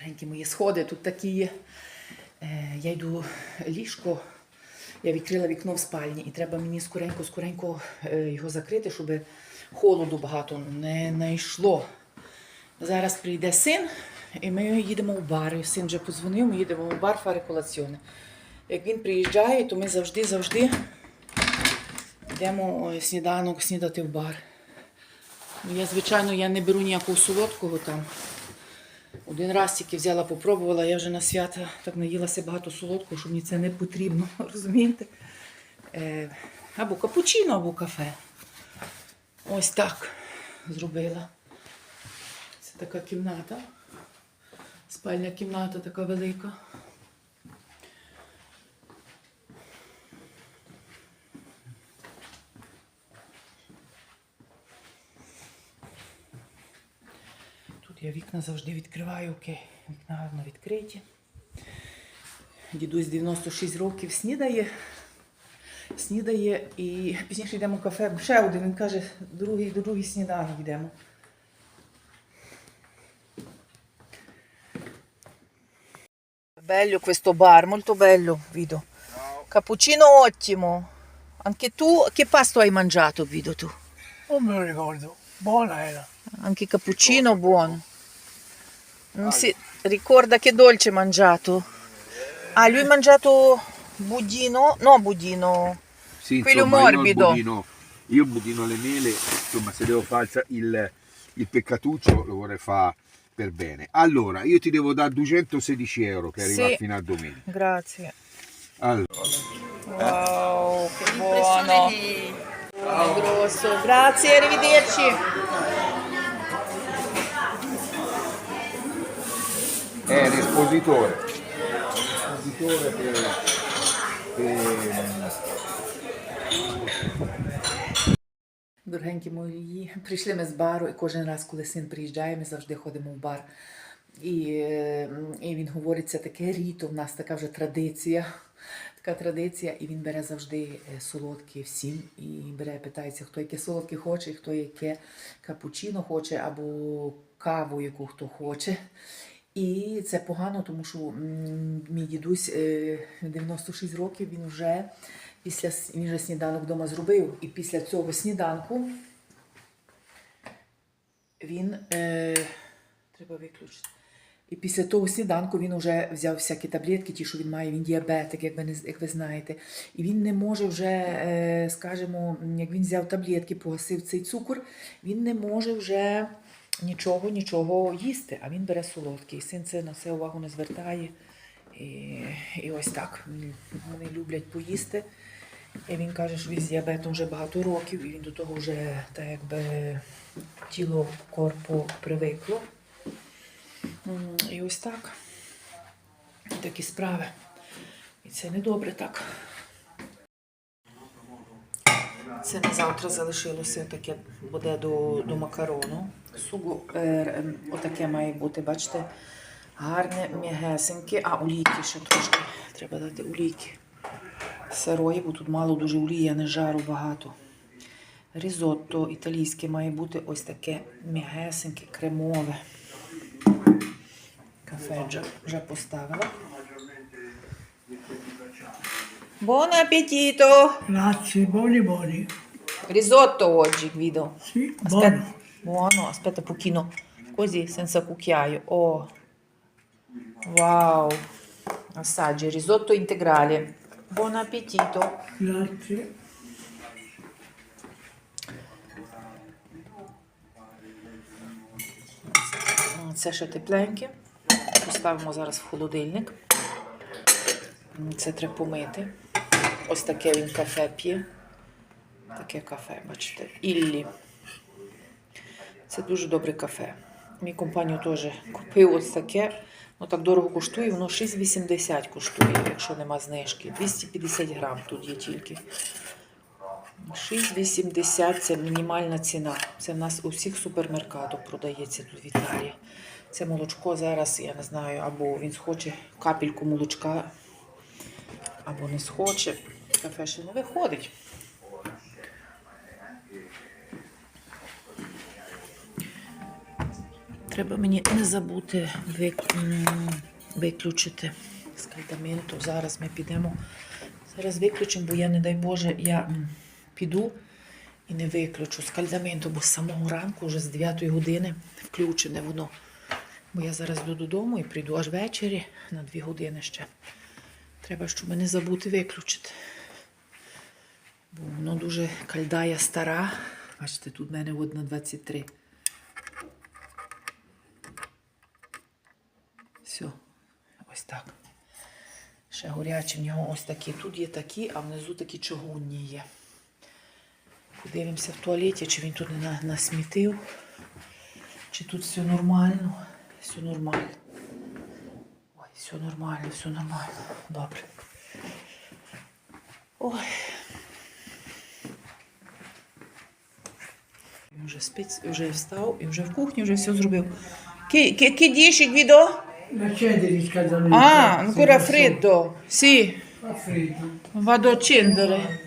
Дорогенькі мої сходи, тут такі є. Е, я йду ліжко, я відкрила вікно в спальні, і треба мені скоренько, скоренько е, його закрити, щоб холоду багато не найшло. Зараз прийде син, і ми їдемо в бар. Син вже подзвонив, ми їдемо в бар фари колаціони. Як він приїжджає, то ми завжди, завжди йдемо е, сніданок снідати в бар. Ну, Я, звичайно, я не беру ніякого солодкого там. Один раз тільки взяла, попробувала, я вже на свята так наїлася багато солодкого, що мені це не потрібно, розумієте? Е, або капучино, або кафе. Ось так зробила. Це така кімната. Спальня кімната така велика. Я вікна завжди відкриваю, окей, вікна гарно відкриті. Дідусь 96 років снідає. Снідає і пізніше йдемо в кафе. Ще один. Він каже, другий, другий сніданок йдемо. Bello questo bar, molto bello, Vido. Cappuccino ottimo. Anche tu, che pasto hai mangiato, Vido, tu? Non me lo ricordo. Buona era. Anche cappuccino buono. Non si ricorda che dolce ha mangiato. Ah, lui ha mangiato budino, no budino, Sì, Quello insomma, io il morbido. budino, io il budino alle mele, insomma, se devo fare il, il, peccatuccio lo vorrei fare per bene. Allora, io ti devo dare 216 euro che arriva Sì. fino a domenica. Grazie. Allora, Wow, che buono. Buono, grosso. Grazie, arrivederci. È l'espositore. L'espositore che, che Дорогенькі мої, прийшли ми з бару, і кожен раз, коли син приїжджає, ми завжди ходимо в бар. І, і він говорить, це таке ріто, в нас така вже традиція. Така традиція, і він бере завжди е, солодкі всім. І бере, питається, хто яке солодке хоче, хто яке капучино хоче, або каву, яку хто хоче. І це погано, тому що мій дідусь е, 96 років, він вже після він вже сніданок вдома зробив. І після цього сніданку він е, треба виключити. І після того сніданку він вже взяв всякі таблетки, ті, що він має, він діабетик, як ви, не, як ви знаєте. І він не може вже, е, скажімо, як він взяв таблетки, погасив цей цукор, він не може вже нічого, нічого їсти, а він бере солодкий. Син це на це увагу не звертає. І, і ось так. Вони люблять поїсти. І він каже, що він з діабетом вже багато років, і він до того вже так якби тіло корпу привикло. І ось так. Такі справи. І це не добре так. Це на завтра залишилося таке буде до, до макарону. Сугу е, отаке має бути, бачите, гарне, м'ягесеньке. А, олійки ще трошки. Треба дати олійки. Сирої, бо тут мало дуже олії, я не жару багато. Різотто італійське має бути ось таке м'ягесеньке, кремове. Кафе вже поставила. Buon appetito! Grazie, buoni buoni. Risotto oggi, Guido. Sì, Aspetta, buono. buono, aspetta un pochino. Così, senza cucchiaio. Oh. Wow. Assaggi, risotto integrale. Buon appetito. Grazie. Це ще тепленьке. Поставимо зараз в холодильник. Це треба помити. Ось таке він кафе п'є. Таке кафе, бачите. Іллі. Це дуже добре кафе. Мій компанію теж купив ось таке. Ну так дорого коштує, воно 6,80 коштує, якщо нема знижки. 250 грам тут є тільки. 6,80 це мінімальна ціна. Це в нас у всіх супермеркатах продається тут в Італії. Це молочко зараз, я не знаю, або він схоче капельку молочка, або не схоче. Кафе ще не виходить. Треба мені не забути виключити скальдаменту. Зараз ми підемо. Зараз виключимо, бо я, не дай Боже, я піду і не виключу скальдаменту, бо з самого ранку, вже з 9 години, включене воно. Бо я зараз йду додому і прийду аж ввечері на 2 години ще. Треба, щоб не забути виключити. Бо воно дуже кальдая стара. Бачите, тут в мене от на 23. Все, ось так. Ще горячі в нього ось такі. Тут є такі, а внизу такі чугунні є. Подивимося в туалеті, чи він тут не насмітив, чи тут все нормально. Все нормально. Все нормально, все нормально. Добре. Ой. Він вже спить, вже встав і вже в кухні вже все зробив. Riscaldamento. Ah, Sì, ancora freddo. Sì, a accendere.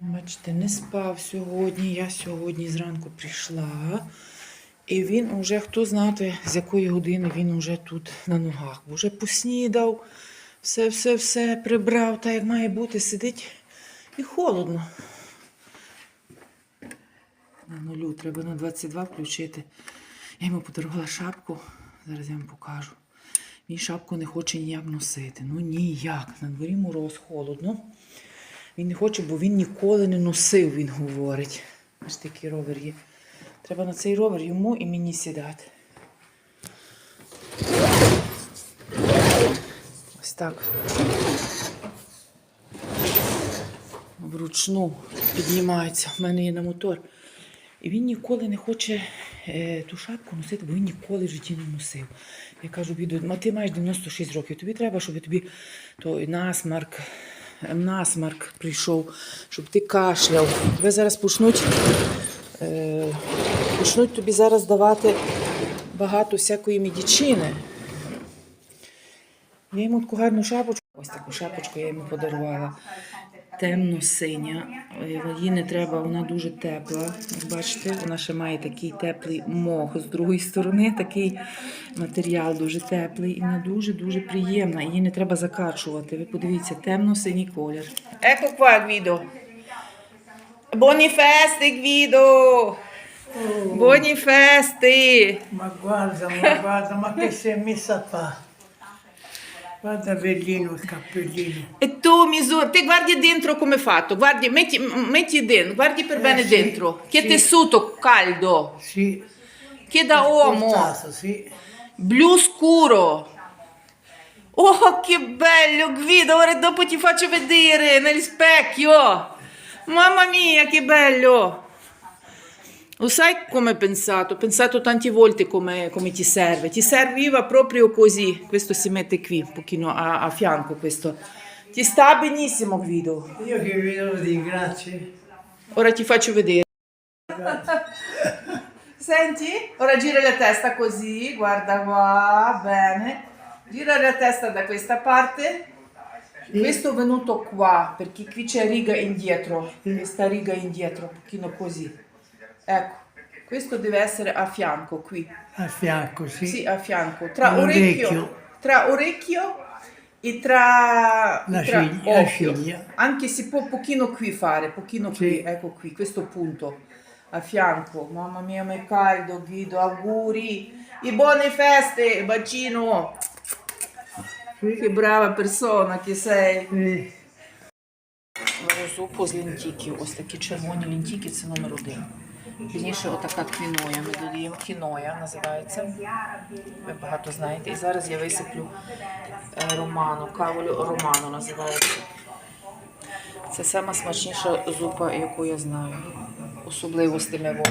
Бачите, не спав сьогодні. Я сьогодні зранку прийшла. І він уже, хто знати, з якої години він уже тут на ногах. Вже поснідав, все, все, все прибрав, так як має бути, сидить і холодно. На нулю треба на 22 включити. Я йому подарувала шапку, зараз я вам покажу. Він шапку не хоче ніяк носити. Ну ніяк. На дворі мороз холодно. Він не хоче, бо він ніколи не носив, він говорить. Аж такий ровер є. Треба на цей ровер йому і мені сідати. Ось так. Вручну піднімається. В мене є на мотор. І він ніколи не хоче е, ту шапку носити, бо він ніколи в житті не носив. Я кажу, біду, ти маєш 96 років, тобі треба, щоб тобі той насмарк, насмарк прийшов, щоб ти кашляв. Тебе зараз почнуть, почнуть тобі зараз давати багато всякої медичини. Я йому таку гарну шапочку, ось таку шапочку я йому подарувала. Темно-синя. Е, Їй не треба, вона дуже тепла. Бачите, вона ще має такий теплий мох з другої сторони, такий матеріал дуже теплий і вона дуже-дуже приємна. Її не треба закачувати. Ви подивіться, темно-синій колір. Еко qua, Гвідо. Buoni feste, Guido! Buoni feste! Ma guarda, ma guarda, ma che è messa qua? Guarda Bellino il cappellino. E tu misura, te guardi dentro come è fatto, guardi, metti, metti dentro, guardi per bene sì, dentro. Che sì. tessuto caldo, Sì. che da uomo, Portato, sì. blu scuro. Oh, che bello, Guido, ora dopo ti faccio vedere nel specchio. Mamma mia, che bello. Lo sai come è pensato? Ho pensato tante volte come, come ti serve. Ti serviva proprio così. Questo si mette qui, un pochino a, a fianco questo. Ti sta benissimo, Guido. Io che vi devo dire grazie. Ora ti faccio vedere. Senti? Ora gira la testa così, guarda qua, bene. Gira la testa da questa parte. Questo è venuto qua, perché qui c'è riga indietro. Questa riga indietro, un pochino così. Ecco, questo deve essere a fianco qui. A fianco, sì. Sì, a fianco. Tra orecchio, tra orecchio e tra, La tra ciglia- la occhio. ciglia. Anche si può pochino qui fare, pochino qui, Sì. ecco qui, questo punto a fianco. Mamma mia, ma è caldo, Guido, auguri. E buone feste, bacino. Che brava persona che sei. Sì. Зупу з лінтіків. Ось такі червоні лінтіки це номер один. Пізніше отака квіноя. Ми додаємо кіноя, називається. Ви багато знаєте. І зараз я висиплю е, роману, каволю роману називається. Це сама смачніша зупа, яку я знаю. Особливо з тими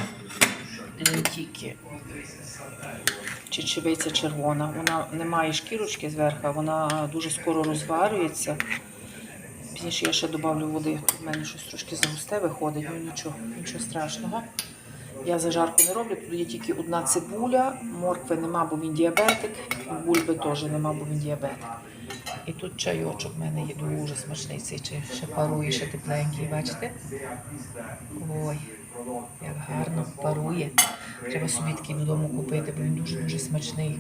лінтіки. Чечевиця червона. Вона не має шкірочки зверху, вона дуже скоро розварюється. Пізніше я ще додавлю води. В мене щось трошки загусте виходить, ну нічого, нічого страшного. Я зажарку не роблю, тут є тільки одна цибуля, моркви нема, бо він діабетик, бульби теж нема, бо він діабетик. І тут чайочок в мене є дуже смачний цей чай, ще парує, ще тепленький, бачите? Ой, Як гарно парує. Треба собі такий додому купити, бо він дуже-дуже смачний.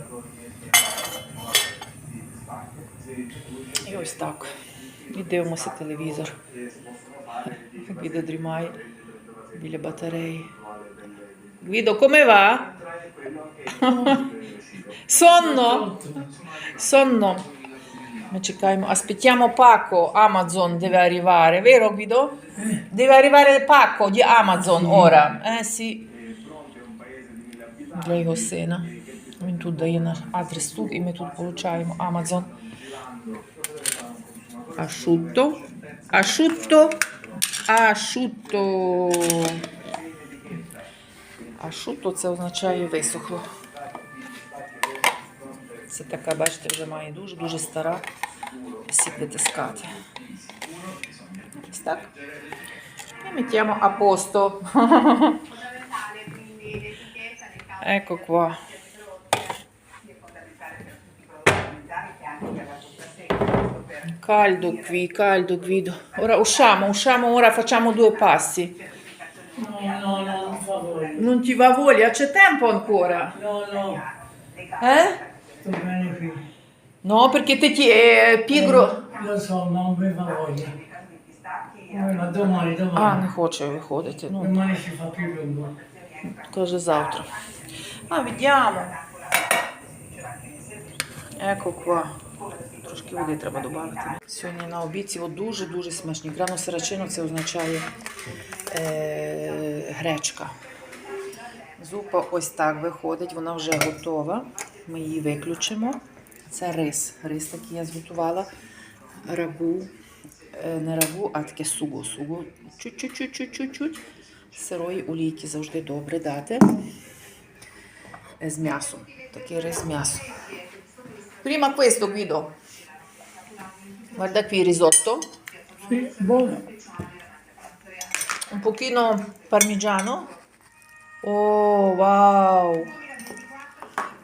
І ось так. І дивимося телевізор. Гвідо дрімає біля батареї. Гвідо, come va? Sonno? Sonno. Ми чекаємо. Aspettiamo Paco, Amazon deve arrivare, vero Guido? Deve arrivare il pacco di Amazon ora. Eh sì. Для його сина. Він тут дає наш адрес тут, і ми тут получаємо Amazon. Asciutto. Asciutto. Asciutto. Asciutto це означає висохло. Це така, бачите, вже має дуже-дуже стара всі витискати. Ось так. І mettiamo a posto. ecco qua. Caldo qui, caldo Guido. Ora usciamo, usciamo ora, facciamo due passi. No, no, no, non fa voglia. Non ti va voglia? C'è tempo ancora? No, no, Eh? Sto bene qui. No, perché te ti è pigro. Lo so, non mi fa voglia. Ma domani, А, не хоче виходити. Ну, Domani si fa più lungo. каже завтра. А, vediamo. Ecco qua. Трошки води треба додати. Сьогодні на обід ці от дуже-дуже смачні. Грано сирачино це означає е, гречка. Зупа ось так виходить, вона вже готова. Ми її виключимо. Це рис. Рис такий я зготувала. Рагу. Е, Не рагу, а таке суго. Суго. Чуть-чуть-чуть-чуть-чуть. Сирої олійки завжди добре дати. Е, З м'ясом. Такий рис з м'ясом. Prima questo, Guido. Guarda qui il risotto. Sì, buono. Un pochino parmigiano. Oh, wow.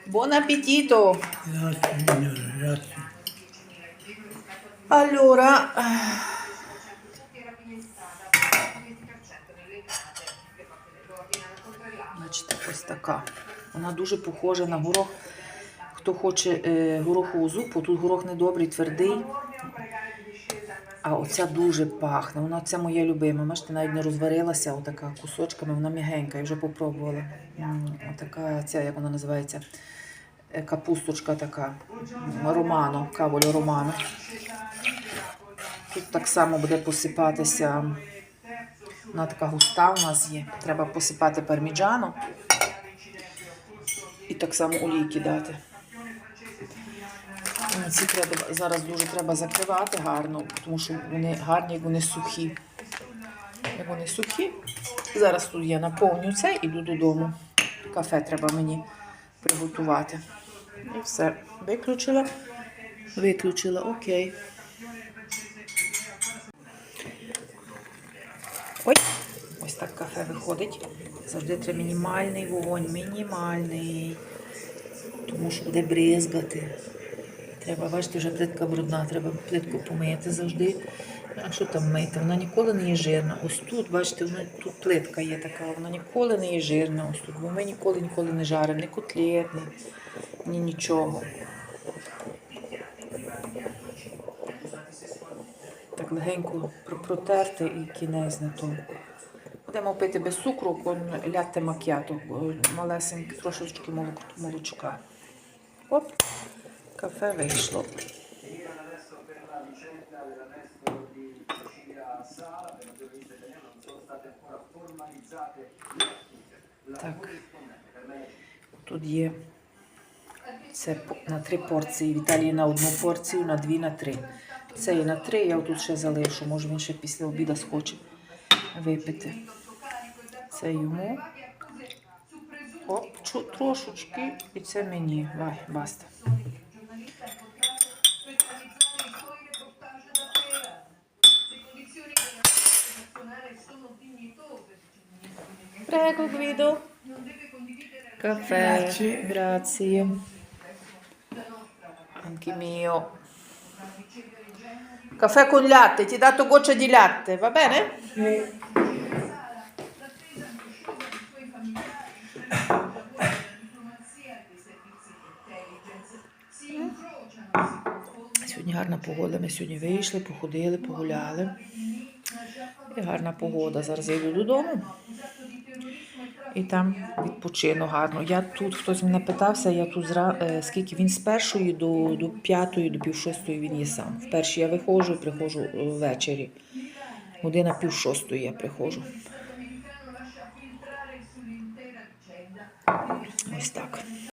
Buon appetito. Grazie, signore, grazie. Allora, бачите, ось така. Вона дуже похожа на горох. Хто хоче е, горохову зупу, тут горох не добрий, твердий. А оця дуже пахне. Вона ця моя любима. Бачите, навіть не розварилася, отака кусочками, вона м'ягенька, я вже попробувала. Отака ця, як вона називається, Е, капусточка така. Романо, каволь романо. Тут так само буде посипатися. Вона така густа у нас є. Треба посипати парміджаном. І так само олійки дати. Ці треба, зараз дуже треба закривати гарно, тому що вони гарні, як вони сухі. Як вони сухі. Зараз тут я наповню це і йду додому. Кафе треба мені приготувати. І все. Виключила. Виключила, окей. Ой, ось так кафе виходить. Завжди треба мінімальний вогонь, мінімальний. Тому що буде бризгати. Треба, бачите, вже плитка брудна, треба плитку помити завжди. А що там мити? Вона ніколи не є жирна. Ось тут, бачите, вона, тут плитка є така, вона ніколи не є жирна. Ось тут, бо ми ніколи ніколи не жаримо, ні котлет, ні, ні нічого. Так легенько протерти і кінець на то. Будемо пити без цукру, con ляте макіато, малесеньке, трошечки молочка. Оп, кафе вийшло. Так. Тут є це на три порції. В Італії на одну порцію, на дві, на три. Це є на три, я тут ще залишу. Може він ще після обіду схоче випити. Це йому. Оп, трошечки. І це мені. Вай, баста. Prego Guido. Caffè, grazie. grazie. Anche mio. Caffè con latte, ti ho dato gocce di latte, va bene? Sì. Сьогодні гарна погода. Ми сьогодні вийшли, походили, погуляли. І гарна погода. Зараз я йду додому. І там відпочину гарно. Я тут, хтось мене питався, я тут зра... е, скільки він з першої до, до п'ятої, до пів шостої він є сам. В першій я виходжу, приходжу е, ввечері. Година пів шостої я приходжу.